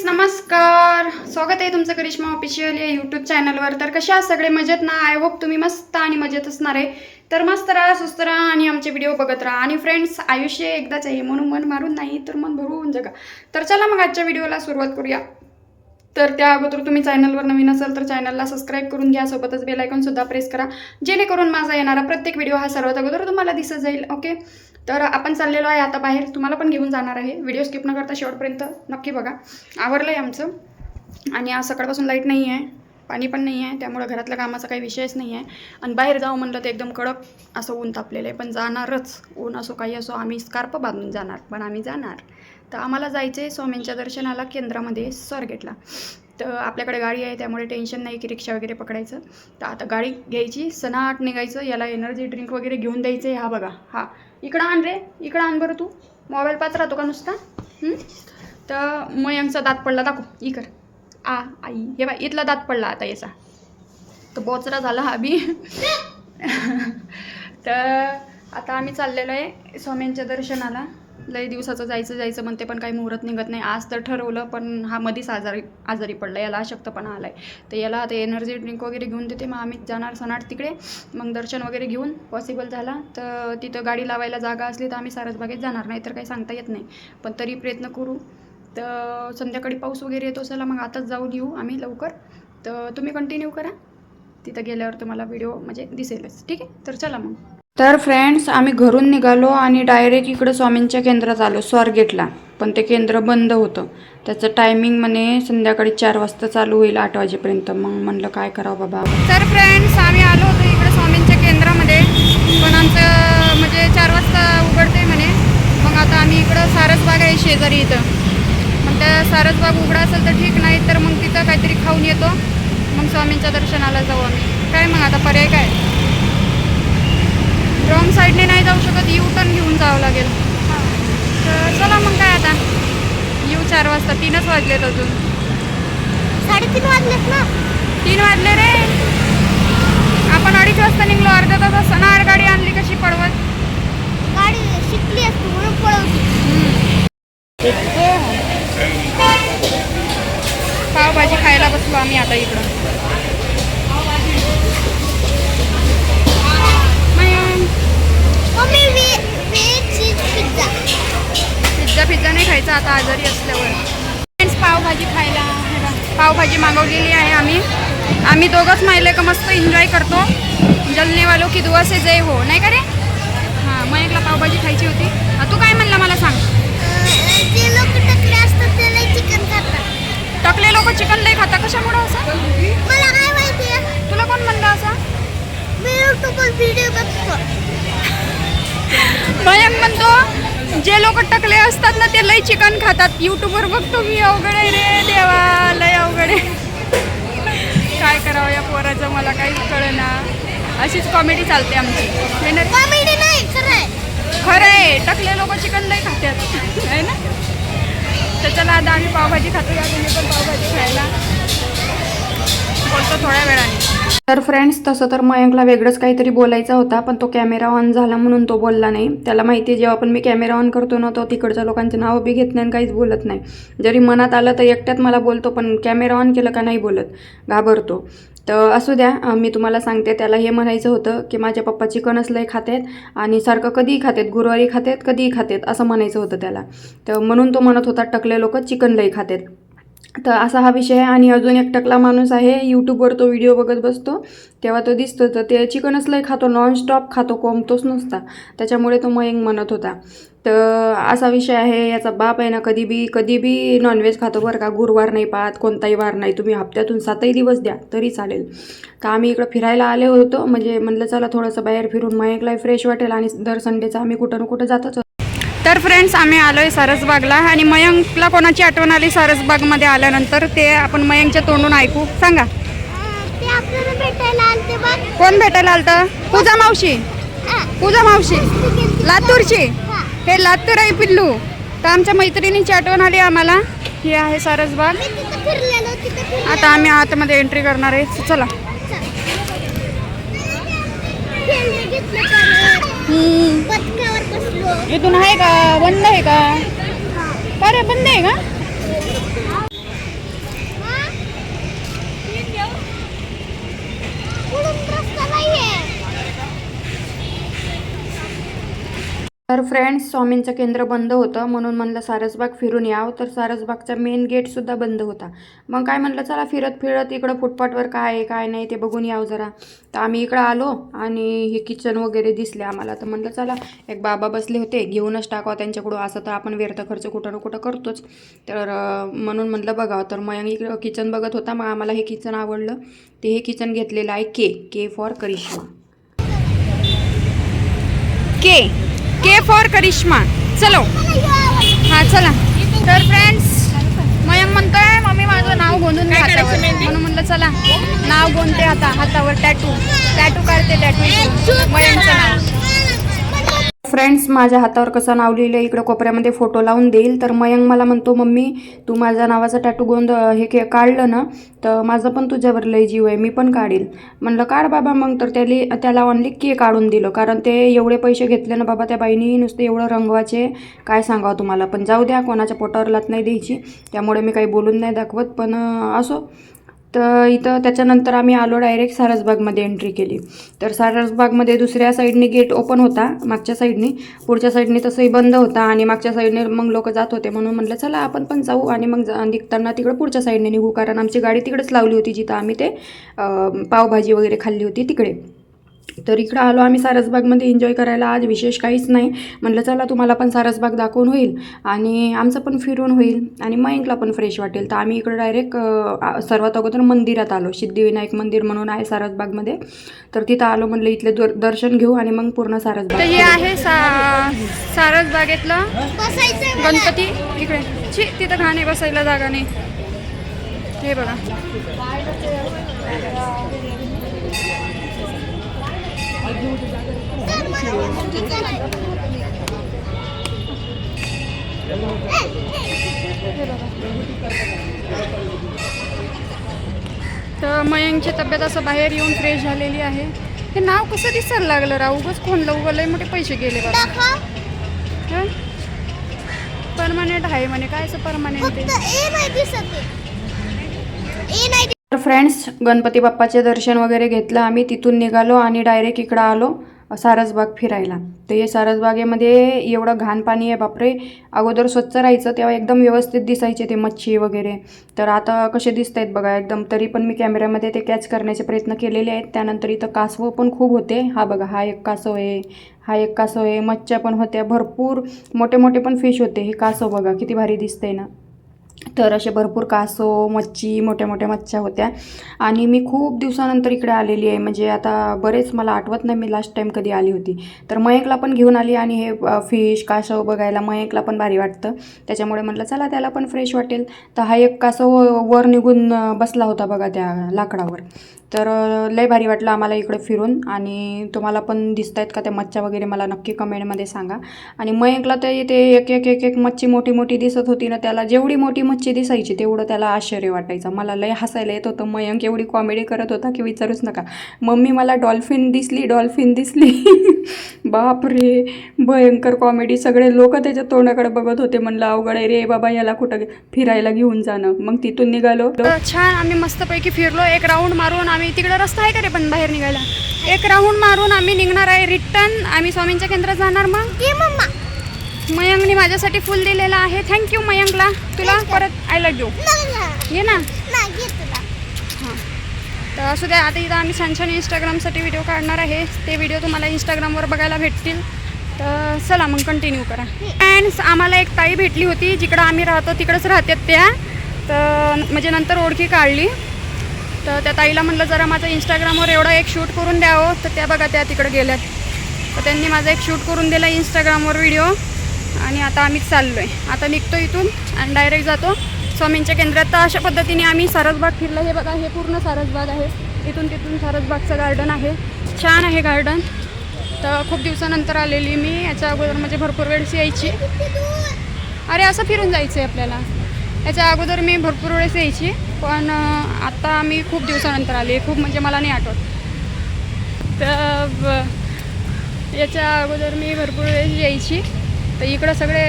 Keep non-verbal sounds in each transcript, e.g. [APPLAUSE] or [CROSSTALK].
Friends नमस्कार. स्वागत आहे तुमचं करिश्मा ऑफिशियल या यूट्यूब चॅनलवर तर कशा आहात सगळे? मजेत ना? आय होप तुम्ही मस्त आणि मजेत असणार आहे. तर मस्त राहा सुस्त राहा आणि आमचे व्हिडिओ बघत राहा. आणि फ्रेंड्स आयुष्य एकदाच आहे. म्हणून मन मारून नाही तर मन भरून जगा. तर चला मग आजच्या व्हिडिओला सुरुवात करूया. तर त्या अगोदर तुम्ही चॅनलवर नवीन असाल तर चॅनलला सबस्क्राईब करून घ्या सोबतच बेल सुद्धा प्रेस करा. जेणेकरून माझा येणारा प्रत्येक व्हिडिओ हा सर्वात अगोदर तुम्हाला दिसत जाईल ओके तर आपण चाललेलो आहे आता बाहेर. तुम्हाला पण घेऊन जाणार आहे. व्हिडिओ स्किप न करता शेवटपर्यंत नक्की बघा. आवरलं आहे आमचं. आणि आज सकाळपासून लाइट नाही आहे. पाणी पण नाही आहे. त्यामुळं घरातल्या कामाचा काही विषयच नाही आहे. आणि बाहेर जाऊ म्हणलं तर एकदम कडक असं ऊन तापलेलं आहे. पण जाणारच. ऊन असो काही असो आम्ही स्कार्प बांधून जाणार. पण आम्ही जाणार. तर आम्हाला जायचं आहे स्वामींच्या दर्शनाला केंद्रामध्ये स्वारगेटला. तर आपल्याकडे गाडी आहे त्यामुळे टेन्शन नाही की रिक्षा वगैरे पकडायचं. तर आता गाडी घ्यायची सनाट निघायचं याला एनर्जी ड्रिंक वगैरे घेऊन द्यायचं आहे हा बघा. हा. इकडं आण रे इकडं आण बरं तू. मोबाईल पाच राहतो का नुसता? तर मयंकचा दात पडला दाखव. इकर आ आई. हे बाय इथला दात पडला आता याचा. तर बोचरा झाला हा बी. [LAUGHS] तर आता आम्ही चाललेलो आहे स्वामींच्या दर्शनाला. लय दिवसाचं जायचं जायचं म्हणते पण काही मुहूर्त निघत नाही. आज तर ठरवलं पण हा मध्येच आजारी आजारी पडला याला अशक्तपणा आला आहे तर याला आता एनर्जी ड्रिंक वगैरे घेऊन देते. मग आम्ही जाणार सणाट तिकडे. मग दर्शन वगैरे घेऊन पॉसिबल झाला. तर तिथं गाडी लावायला जागा असली तर आम्ही सारसबागेत जाणार. नाही तर काही सांगता येत नाही. पण तरी प्रयत्न करू. तर संध्याकाळी पाऊस वगैरे येतो चला मग आताच जाऊन येऊ आम्ही लवकर. तर तुम्ही कंटिन्यू करा. तिथं गेल्यावर तुम्हाला व्हिडिओ म्हणजे दिसेलच. ठीक आहे? तर चला मग. तर फ्रेंड्स आम्ही घरून निघालो आणि डायरेक्ट इकडं स्वामींच्या केंद्रात आलो स्वारगेटला. पण ते केंद्र बंद होतं. त्याचं टायमिंग म्हणे संध्याकाळी चार वाजता चालू होईल आठ वाजेपर्यंत. मग म्हणलं काय करावं बाबा? तर फ्रेंड्स आम्ही आलो होतो इकडे स्वामींच्या केंद्रामध्ये. पण आमचं म्हणजे चार वाजता उघडते म्हणे. मग आता आम्ही इकडं सारसबाग आहे शेजारी इथं. मग त्या सारसबाग उघडा असेल तर ठीक नाही तर मग तिथं काहीतरी खाऊन येतो. मग स्वामींच्या दर्शनाला जाऊ आम्ही. काय मग आता पर्याय काय? रॉंग साईडने नाही जाऊ शकत यू टर्न घेऊन जावं लागेल. तर चला मग काय आता? येऊ चार वाजता तीनच वाजलेत अजून. साडेतीन वाजलेत ना? तीन वाजले रे. आपण अडीच वाजता निघलो अर्धा तास असताना गाडी आणली कशी पडवत गाडी शिकली असते म्हणून पळवली. पावभाजी खायला बसलो आम्ही आता इकडं. Mummy veg cheese pizza pizza pizza नाही खायचा आता आजारी असल्यावर. फ्रेंड्स पावभाजी खायला. हे पावभाजी मागवलेली आहे आम्ही. आम्ही दोघंच माहिले का मस्त एन्जॉय करतो. जलने वालो की दुआ से जय हो. नाही का रे? हां मयकला पावभाजी खायची होती. हा, तू काय म्हणला मला सांग? जे लोक टकले असतात ते लई चिकन खातात. टकले लोक चिकन लई खाता कशामुळं असं? मला काय माहिती आहे? तुला कोण म्हणलं असं? मी युट्यूबवर व्हिडिओ बघतो. मयंक म्हणतो जे लोक टकले असतात ना ते लई चिकन खातात. युट्यूबवर बघतो मी अवघड आहे रे देवा लय अवघड आहे. काय करावं या पोराचं मला काहीच कळेना. अशीच कॉमेडी चालते आमची? कॉमेडी नाही खरं आहे. टकले लोक चिकन लई खातात आहे ना? तर चला आता आम्ही पावभाजी खातो या तुम्ही पण पावभाजी खायला. बोलतो थोड्या वेळाने. तर फ्रेंड्स तसं तर मयंकला वेगळंच काहीतरी बोलायचा होता पण तो कॅमेरा ऑन झाला म्हणून तो बोलला नाही. त्याला माहिती आहे जेव्हा पण मी कॅमेरा ऑन करतो ना तो तिकडच्या लोकांचे नावं बी घेत नाही आणि काहीच बोलत नाही. जरी मनात आलं तर एकट्यात मला बोलतो पण कॅमेरा ऑन केलं का नाही बोलत. घाबरतो. तर असू द्या मी तुम्हाला सांगते त्याला हे म्हणायचं होतं की माझ्या पप्पा चिकनच लय खातात आणि सारखं कधीही खातात गुरुवारी खातात कधीही खातात असं म्हणायचं होतं त्याला. तर म्हणून तो म्हणत होता टकले लोक चिकन लई खातात तर असा हा विषय आहे. आणि अजून एक टकला माणूस आहे. यूट्यूबवर तो व्हिडिओ बघत बसतो. तेव्हा तो दिसतो. तर ते चिकनच लय खातो नॉनस्टॉप खातो कोंबतोच नसता. त्याच्यामुळे तो मयंग म्हणत होता. तर असा विषय आहे. याचा बाप आहे ना कधी बी कधी बी नॉनव्हेज खातो बरं का. गुरुवार नाही पाहत कोणताही वार नाही. तुम्ही हप्त्यातून सातही दिवस द्या तरी चालेल. तर आम्ही इकडं फिरायला आले होतो. म्हणजे म्हणलं चला थोडंसं बाहेर फिरून मयंकलाही फ्रेश वाटेल आणि दर संडेचं आम्ही कुठं ना कुठं जातच. तर फ्रेंड्स आम्ही आलोय सारसबागला आणि मयंकला कोणाची आठवण आली सारसबागमध्ये आल्यानंतर ते आपण मयंकच्या तोंडून ऐकू. सांगा. कोण भेटायला आलतं? पूजा मावशी. पूजा मावशी. लातूरची. हा. लातूर आहे पिल्लू. तर आमच्या मैत्रिणीची आठवण आली आम्हाला. ही आहे सारसबाग. आता आम्ही आतमध्ये एंट्री करणार आहे. चला. इथून आहे का? बंद आहे का? अरे बंद आहे का? तर फ्रेंड्स स्वामींचं केंद्र बंद होतं म्हणून म्हणलं सारसबाग फिरून यावं. तर सारसबागचा मेन गेटसुद्धा बंद होता. मग काय म्हणलं चला फिरत फिरत इकडं फुटपाटवर काय आहे काय नाही ते बघून यावं जरा. तर आम्ही इकडं आलो आणि हे किचन वगैरे दिसले आम्हाला. तर म्हणलं चला एक बाबा बसले होते घेऊनच टाकावं त्यांच्याकडून. असं तर आपण व्यर्थ खर्च कुठं ना कुठं करतोच. तर म्हणून म्हणलं बघावं. तर मग इकडं किचन बघत होता मग आम्हाला हे किचन आवडलं. ते हे किचन घेतलेलं आहे K K for Karishma. K K for Karishma चलो. हा चला. तर फ्रेंड्स मयंक म्हणतोय मम्मी माझं नाव गोंधून हातावर. म्हणून म्हणलं चला नाव गोंधते आता हातावर टॅटू टॅटू काढते टॅटू मयंकचं नाव. फ्रेंड्स माझ्या हातावर कसं नाव लिहिलं इकडं कोपऱ्यामध्ये फोटो लावून देईल. तर मयंक मला म्हणतो मम्मी तू माझ्या नावाचा टॅटू गोंद हे के काढलं ना तर माझं पण तुझ्यावर लय जीव आहे मी पण काढील. म्हणलं काढ बाबा मग. तर त्याली त्याला ऑनली के काढून दिलं कारण ते एवढे पैसे घेतले ना बाबा त्या बाईनी नुसते एवढं रंगवाचे काय सांगावं तुम्हाला पण जाऊ द्या कोणाच्या पोटावर लात नाही द्यायची त्यामुळे मी काही बोलून नाही दाखवत पण असो. तर इथं त्याच्यानंतर आम्ही आलो डायरेक्ट सारसबागमध्ये एंट्री केली. तर सारसबागमध्ये दुसऱ्या साईडने गेट ओपन होता मागच्या साईडने पुढच्या साईडने तसंही बंद होता आणि मागच्या साईडने मग लोक जात होते म्हणून म्हटलं चला आपण पण जाऊ. आणि मग जा- निघताना तिकडं पुढच्या साईडने निघू. कारण आमची गाडी तिकडेच लावली होती जिथं आम्ही ते पावभाजी वगैरे खाल्ली होती तिकडे. तर इकडं आलो आम्ही सारसबागमध्ये. एन्जॉय करायला आज विशेष काहीच नाही. म्हटलं चला तुम्हाला पण सारसबाग दाखवून होईल आणि आमचं पण फिरून होईल आणि मयंकला पण फ्रेश वाटेल. तर आम्ही इकडं डायरेक्ट सर्वात अगोदर मंदिरात आलो. सिद्धिविनायक मंदिर म्हणून आहे सारसबागमध्ये. तर तिथं आलो म्हणलं इथले दर दर्शन घेऊ आणि मग पूर्ण सारसबाग. हे आहे सा सारसबागेतलं. गणपती. इकडे. ची तिथं घाणे बसायला जागा नाही. हे बघा. तर मयंकची तब्येत असं बाहेर येऊन फ्रेश झालेली आहे. हे नाव कसं दिसायला लागलं राव? उगच खोनलं उगं लय मोठे पैसे गेले बाबा दाखव. परमानेंट आहे म्हणे. काय असं परमानेंट आहे. तर फ्रेंड्स गणपती बाप्पाचे दर्शन वगैरे घेतलं. आम्ही तिथून निघालो आणि डायरेक्ट इकडं आलो सारसबाग फिरायला. तर हे सारसबागेमध्ये एवढं घाण पाणी आहे बापरे. अगोदर स्वच्छ राहायचं तेव्हा एकदम व्यवस्थित दिसायचे ते मच्छी वगैरे. तर आता कसे दिसत आहेत बघा एकदम तरी पण मी कॅमेऱ्यामध्ये ते कॅच करण्याचे प्रयत्न केलेले आहेत. त्यानंतर इथं कासवं पण खूप होते. हा बघा हा एक कासव आहे हा एक कासव आहे. मच्छ्या पण होत्या भरपूर. मोठे मोठे पण फिश होते. हे कासव बघा किती भारी दिसतंय ना. तर असे भरपूर कासो मच्छी मोठ्या मोठ्या मच्छ्या होत्या. आणि मी खूप दिवसानंतर इकडे आलेली आहे. म्हणजे आता बरेच मला आठवत नाही मी लास्ट टाईम कधी आली होती. तर मयकला पण घेऊन आली आणि हे फिश कासव बघायला मयकला पण भारी वाटतं. त्याच्यामुळे म्हटलं चला त्याला पण फ्रेश वाटेल. तर हा एक कासव वर निघून बसला होता बघा त्या लाकडावर. तर लय भारी वाटलं आम्हाला इकडे फिरून. आणि तुम्हाला पण दिसत आहेत का त्या मच्छ्या वगैरे मला नक्की कमेंटमध्ये सांगा. आणि मयंकला तर ते एक एक एक एक मच्छी मोठी मोठी दिसत होती ना त्याला जेवढी मोठी मच्छी दिसायची तेवढं त्याला आश्चर्य वाटायचं. मला लय हसायला येत होतं. मयंक एवढी कॉमेडी करत होता की विचारूच नका. मम्मी मला डॉल्फिन दिसली डॉल्फिन दिसली. [LAUGHS] बापरे! भयंकर कॉमेडी सगळे लोक त्याच्या तोंडाकडे बघत होते. म्हणलं अवघड आहे रे बाबा याला कुठं फिरायला घेऊन जाणं. मग तिथून निघालो. छान आम्ही मस्तपैकी फिरलो. एक राऊंड मारून आम्ही तिकडे रस्ता आहे का रे पण बाहेर निघायला? एक राऊंड मारून आम्ही निघणार आहे रिटर्न. आम्ही स्वामींच्या केंद्रात जाणार मग? मयंकने माझ्यासाठी फुल दिलेलं आहे. थँक्यू मयंकला तुला परत आय लव्ह यू. ये ना हां. तर असू द्या आता इथं आम्ही छान छान इंस्टाग्रामसाठी व्हिडिओ काढणार आहे. ते व्हिडिओ तुम्हाला इंस्टाग्रामवर बघायला भेटतील. तर चला मग कंटिन्यू करा. अँड आम्हाला एक ताई भेटली होती. जिकडं आम्ही राहतो तिकडंच राहतात त्या. तर म्हणजे नंतर ओळखी काढली. तर त्या ताईला म्हटलं जरा माझं इंस्टाग्रामवर एवढं एक शूट करून द्यावं. तर त्या बघा त्या तिकडं गेल्यात. तर त्यांनी माझा एक शूट करून दिला इंस्टाग्रामवर व्हिडिओ आणि आता आम्ही चाललो आहे आता निघतो इथून आणि डायरेक्ट जातो. स्वामींच्या केंद्रात. तर अशा पद्धतीने आम्ही सारसबाग फिरलं हे बघा हे पूर्ण सारसबाग आहे. इथून तिथून सारसबागचं गार्डन आहे. छान आहे गार्डन तर खूप दिवसानंतर आलेली मी. याच्या अगोदर म्हणजे भरपूर वेळेस यायची. अरे असं फिरून जायचं आहे आपल्याला. याच्या अगोदर मी भरपूर वेळेस यायची. पण आत्ता मी खूप दिवसानंतर आली खूप म्हणजे मला नाही आठवत. तर ब- याच्या अगोदर मी भरपूर वेळेस यायची. तर इकडं सगळे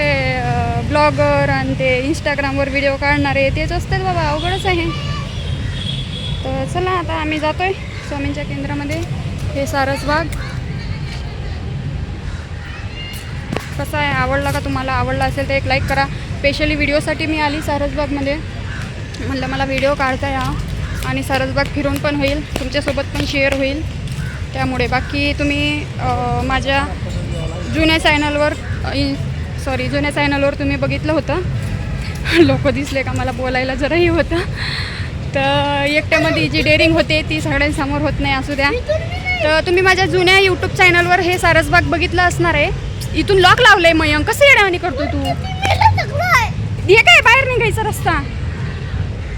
ब्लॉगर आणि ते इंस्टाग्रामवर व्हिडिओ काढणारे तेच असतात बाबा अवघडच आहे. तर चला आता आम्ही जातो आहे स्वामींच्या केंद्रामध्ये. हे सारसबाग कसा आहे? आवडला का तुम्हाला? आवडला असेल तर एक लाईक करा. स्पेशली व्हिडिओसाठी मी आली सारसबागमध्ये म्हणलं मला व्हिडिओ काढता या आणि सारसबाग फिरून पण होईल. तुमच्यासोबत पण शेअर होईल. त्यामुळे बाकी तुम्ही माझ्या जुन्या चॅनलवर सॉरी जुन्या चॅनलवर तुम्ही बघितलं होतं. लोक दिसले का मला बोलायला जराही होतं. तर एकट्यामध्ये जी डेअरिंग होते ती सगळ्यांसमोर होत नाही असू द्या. तर तुम्ही माझ्या जुन्या यूट्यूब चॅनलवर हे सारसबाग बघितलं असणार आहे. इथून लॉक लावलंय मयंक. कसं येण्यावानी करतो तू? हे काय बाहेर निघायचा रस्ता?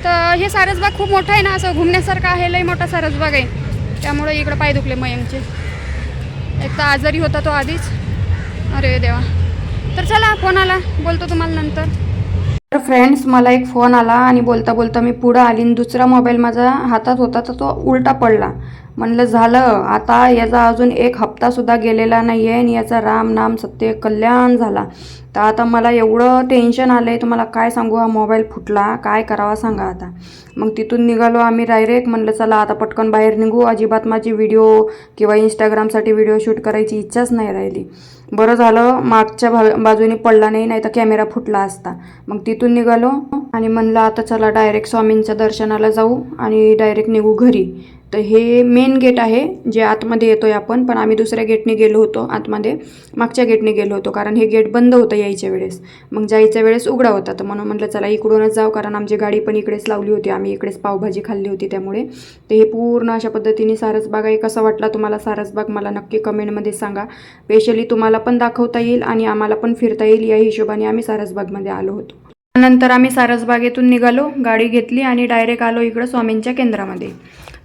तर हे सारसबाग खूप मोठं आहे ना असं घुमण्यासारखं आहे लई मोठा सारसबाग आहे. त्यामुळे इकडं पाय दुखले मयंकचे. एक तर आजारी होता तो आधीच. अरे देवा. तर चला फोन आला. बोलतो तुम्हाला नंतर. तर फ्रेंड्स मला एक फोन आला आणि बोलता बोलता मी पुढं आली आणि दुसरा मोबाईल माझा हातात होता तर तो उलटा पडला. म्हणलं झालं. आता याचा अजून एक हप्तासुद्धा गेलेला नाही आहे आणि याचा राम नाम सत्य कल्याण झाला. तर आता मला एवढं टेन्शन आलं आहे तुम्हाला काय सांगू? हा मोबाईल फुटला. काय करावा सांगा आता. मग तिथून निघालो आम्ही डायरेक्ट म्हणलं चला आता पटकन बाहेर निघू. अजिबात माझी व्हिडिओ किंवा इंस्टाग्रामसाठी व्हिडिओ शूट करायची इच्छाच नाही राहिली. बरं झालं. मागच्या भा बाजूने पडला नाही नाही तर कॅमेरा फुटला असता. मग तिथून निघालो आणि म्हणलं आता चला डायरेक्ट स्वामींच्या दर्शनाला जाऊ आणि डायरेक्ट निघू घरी. तर हे मेन गेट आहे जे आतमध्ये येतो आहे आपण. पण आम्ही दुसऱ्या गेटने गेलो होतो आतमध्ये. मागच्या गेटने गेलो होतो कारण हे गेट बंद होतं यायच्या वेळेस. मग जायच्या वेळेस उघडा होता. तर म्हणून म्हटलं चला इकडूनच जाऊ कारण आमची गाडी पण इकडेच लावली होती. आम्ही इकडेच पावभाजी खाल्ली होती त्यामुळे. तर हे पूर्ण अशा पद्धतीने सारसबाग आहे. कसा वाटला तुम्हाला सारसबाग मला नक्की कमेंटमध्ये सांगा. स्पेशली तुम्हाला पण दाखवता येईल आणि आम्हाला पण फिरता येईल. या हिशोबाने आम्ही सारसबागमध्ये आलो होतो. नंतर आम्ही सारसबागेतून निघालो गाडी घेतली आणि डायरेक्ट आलो इकडं स्वामींच्या केंद्रामध्ये.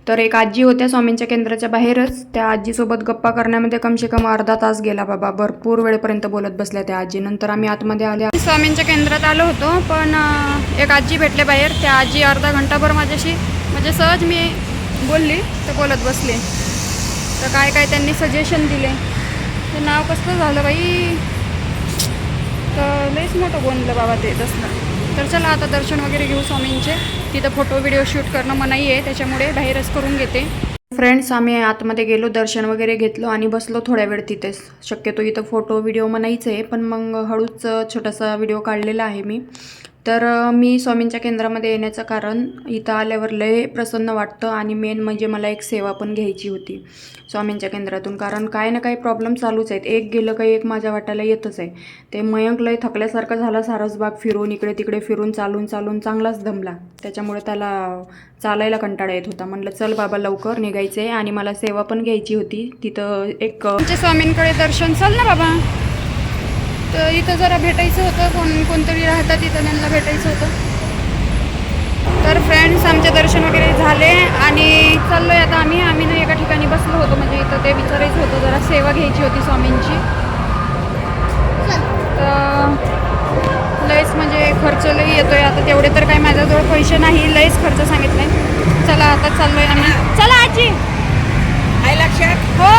तर एक आजी होत्या स्वामींच्या केंद्राच्या बाहेरच. त्या आजीसोबत गप्पा करण्यामध्ये कमसे कम अर्धा तास गेला बाबा. भरपूर वेळेपर्यंत बोलत बसल्या त्या आजी. नंतर आम्ही आतमध्ये आल्या. स्वामींच्या केंद्रात आलो होतो पण एक आजी भेटले बाहेर. त्या आजी अर्धा घंटाभर माझ्याशी म्हणजे सहज मी बोलली तर बोलत बसले. तर काय काय त्यांनी सजेशन दिले. ते नाव कसलं झालं बाई? तर लईच मोठं बोललं बाबा ते तसलं तर चला आता दर्शन वगैरे घेऊ स्वामींचे. तिथं फोटो व्हिडिओ शूट करणं मनाई आहे त्याच्यामुळे बाहेरच करून घेते. फ्रेंड्स आम्ही आतमध्ये गेलो दर्शन वगैरे घेतलो आणि बसलो थोड्या वेळ तिथेच शक्यतो इथं फोटो व्हिडिओ मनाईच आहे पण मग हळूच छोटासा व्हिडिओ काढलेला आहे मी. तर मी स्वामींच्या केंद्रामध्ये येण्याचं कारण इथं आल्यावर लय प्रसन्न वाटतं आणि मेन म्हणजे मला एक सेवा पण घ्यायची होती स्वामींच्या केंद्रातून. कारण काय ना काही प्रॉब्लेम चालूच आहेत. एक गेलं काही एक माझ्या वाट्याला येतच आहे. ते मयंक लय थकल्यासारखं झाला सारसबाग फिरून इकडे तिकडे फिरून चालून चालून चांगलाच दमला. त्याच्यामुळे त्याला चालायला कंटाळा येत होता. म्हटलं चल बाबा लवकर निघायचं आहे आणि मला सेवा पण घ्यायची होती. तिथं एक स्वामींकडे दर्शन. चल ना बाबा. तर इथं जरा भेटायचं होतं. कोण कोणतरी राहतात तिथं त्यांना भेटायचं होतं. तर फ्रेंड्स आमचे दर्शन वगैरे झाले आणि चाललो आहे आता आम्ही. आम्ही ना एका ठिकाणी बसलो होतो. म्हणजे इथं ते विचारायचं होतं. जरा सेवा घ्यायची होती स्वामींची. तर लयच म्हणजे खर्च लई येतोय. आता तेवढे तर काही माझ्याजवळ पैसे नाही. लयच खर्च सांगितलाय. चला आता चाललोय आम्ही. चला आजी. आहे लक्षात हो.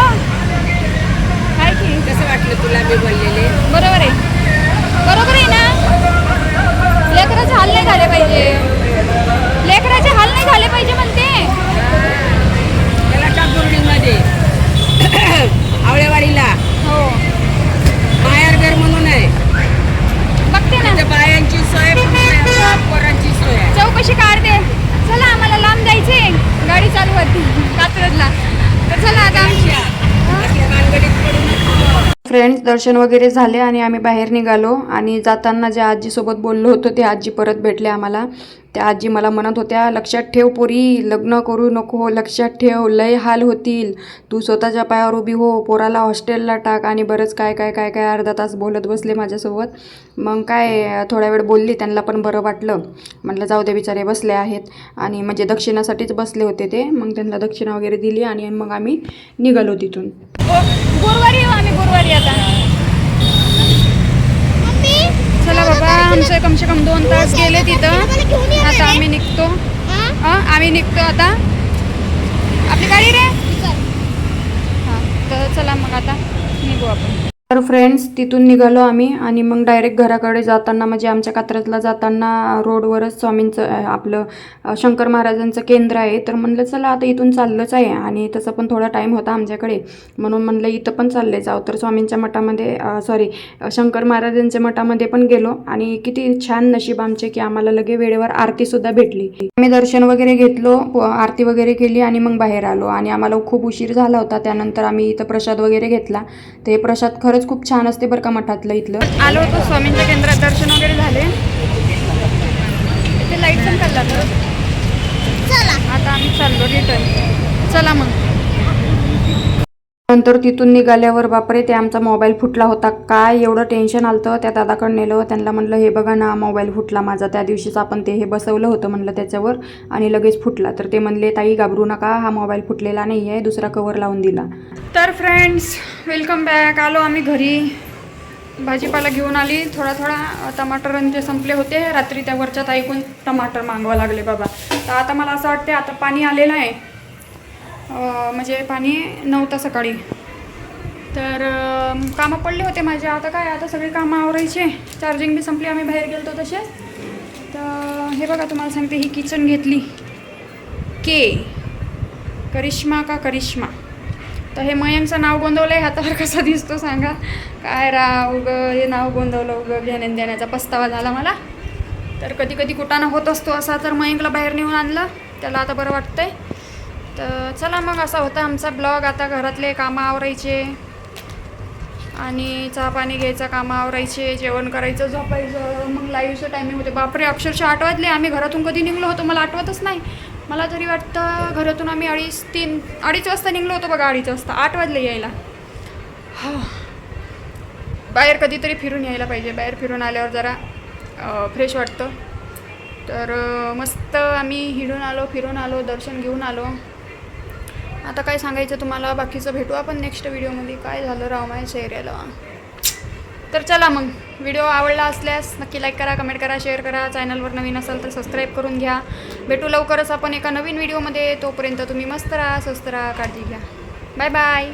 काय की. कसं वाटलं तुला मी बोललेले बरोबर आहे बरोबर आहे ना लेकराचे हाल नाही झाले पाहिजे लेकराचे हाल नाही झाले पाहिजे म्हणते त्याला टाक बोर्डिंगमध्ये आवळेवाडीला हो मायारगर म्हणून आहे बघते ना त्या बायांची सोय पण आहे, पोरांची सोय काढते चला आम्हाला लांब जायचे. गाडी चालू होती. कात्रजला तर चला आता आमची फ्रेंड्स दर्शन वगैरे झाले आणि आम्ही बाहेर निघालो. आणि जाताना ज्या आजीसोबत बोललो होतो ते आजी परत भेटले आम्हाला. त्या आजी मला म्हणत होत्या लक्षात ठेव पोरी लग्न करू नको लक्षात ठेव लय हाल होतील. तू स्वतःच्या पायावर उभी हो पोराला हॉस्टेलला टाक आणि बरंच काय काय काय काय अर्धा तास बोलत बसले माझ्यासोबत. मग काय थोड्या वेळ बोलली त्यांना पण बरं वाटलं. म्हटलं जाऊ दे बिचारे बसले आहेत. आणि म्हणजे दक्षिणासाठीच बसले होते ते. मग त्यांना दक्षिणा वगैरे दिली आणि मग आम्ही निघालो तिथून. गुरुवारी येऊ आम्ही गुरुवारी आता. चला बाबा आमचे कमसे कम दोन तास गेले तिथं. आता आम्ही निघतो. हां? आम्ही निघतो आता. आपली गाडी रे? हां तर चला मग आता निघू आपण. तर फ्रेंड्स तिथून निघालो आम्ही आणि मग डायरेक्ट घराकडे जाताना म्हणजे आमच्या कात्र्यातला जाताना रोडवरच स्वामींचं आपलं शंकर महाराजांचं केंद्र आहे. तर म्हणलं चला आता इथून चाललंच आहे. आणि तसं पण थोडा टाईम होता आमच्याकडे. म्हणून म्हणलं इथं पण चालले जाऊ. तर स्वामींच्या मठामध्ये सॉरी शंकर महाराजांच्या मठामध्ये पण गेलो. आणि किती छान नशीब आमचे की आम्हाला लगे वेळेवर आरतीसुद्धा भेटली. आम्ही दर्शन वगैरे घेतलो आरती वगैरे केली आणि मग बाहेर आलो. आणि आम्हाला खूप उशीर झाला होता. त्यानंतर आम्ही इथं प्रसाद वगैरे घेतला. ते प्रसाद खरंच खूप छान असते बरं का मठातलं इथलं. आलो होतो स्वामींच्या केंद्रात दर्शन वगैरे झाले. ते लाइट पण चालला चला. आता आम्ही चाललो रिटर्न चला मग. नंतर तिथून निघाल्यावर बापरे ते आमचा मोबाईल फुटला होता. काय एवढं टेन्शन आलं त्या दादाकडे नेलं. त्यांना म्हणलं हे बघा ना मोबाईल फुटला माझा. त्या दिवशीच आपण ते हे बसवलं होतं म्हणलं त्याच्यावर आणि लगेच फुटला. तर ते म्हणले ताई घाबरू नका. हा मोबाईल फुटलेला नाही आहे दुसरा कवर लावून दिला. तर फ्रेंड्स वेलकम बॅक. आलो आम्ही घरी. भाजीपाला घेऊन आली. थोडा थोडा टमाटर आणि ते संपले होते रात्री त्या वरच्यात ऐकून टमाटर मागवा लागले बाबा. तर आता मला असं वाटते आता पाणी आलेलं आहे. म्हणजे पाणी नव्हतं सकाळी. तर कामं पडले होते माझे. आता काय आता सगळी कामं आवरायचे. चार्जिंग बी संपली आम्ही बाहेर गेलो तसे. तर हे बघा तुम्हाला सांगते ही किचन घेतली. के? करिश्मा का करिश्मा? तर हे मयंकचं नाव गोंदवलं आहे हातावर कसा दिसतो सांगा. काय राव ग हे नाव गोंदवलं उगं घेण्यान देण्याचा पस्तावा झाला मला. तर कधी कधी कुटाणा होत असतो असा. तर मयंकला बाहेर नेऊन आणलं. त्याला आता बरं वाटतंय. तर चला मग असा होता आमचा ब्लॉग. आता घरातले कामं आवरायचे. आणि चहा पाणी घ्यायचा कामं आवरायचे जेवण करायचं झोपायचं. मग लाईव्हचं टायमिंग होते बापरे अक्षरशः आठ वाजले. आम्ही घरातून कधी निघलो होतो? मला आठवतच नाही. मला तरी वाटतं घरातून आम्ही अडीच तीन अडीच वाजता निघलो होतो बघा अडीच वाजता. आठ वाजले यायला. हा. बाहेर कधीतरी फिरून यायला पाहिजे. बाहेर फिरून आल्यावर जरा फ्रेश वाटतं. तर मस्त आम्ही हिडून आलो फिरून आलो दर्शन घेऊन आलो. आता काय सांगायचं तुम्हाला? बाकीचं भेटू आपण नेक्स्ट व्हिडिओमध्ये काय झालं राव माझ्या एरियाला तर चला मग. व्हिडिओ आवडला असल्यास नक्की लाईक करा कमेंट करा शेअर करा. चॅनलवर नवीन असाल तर सबस्क्राईब करून घ्या. भेटू लवकरच आपण एका नवीन व्हिडिओमध्ये तोपर्यंत तुम्ही मस्त राहा स्वस्त राहा काळजी घ्या. Bye bye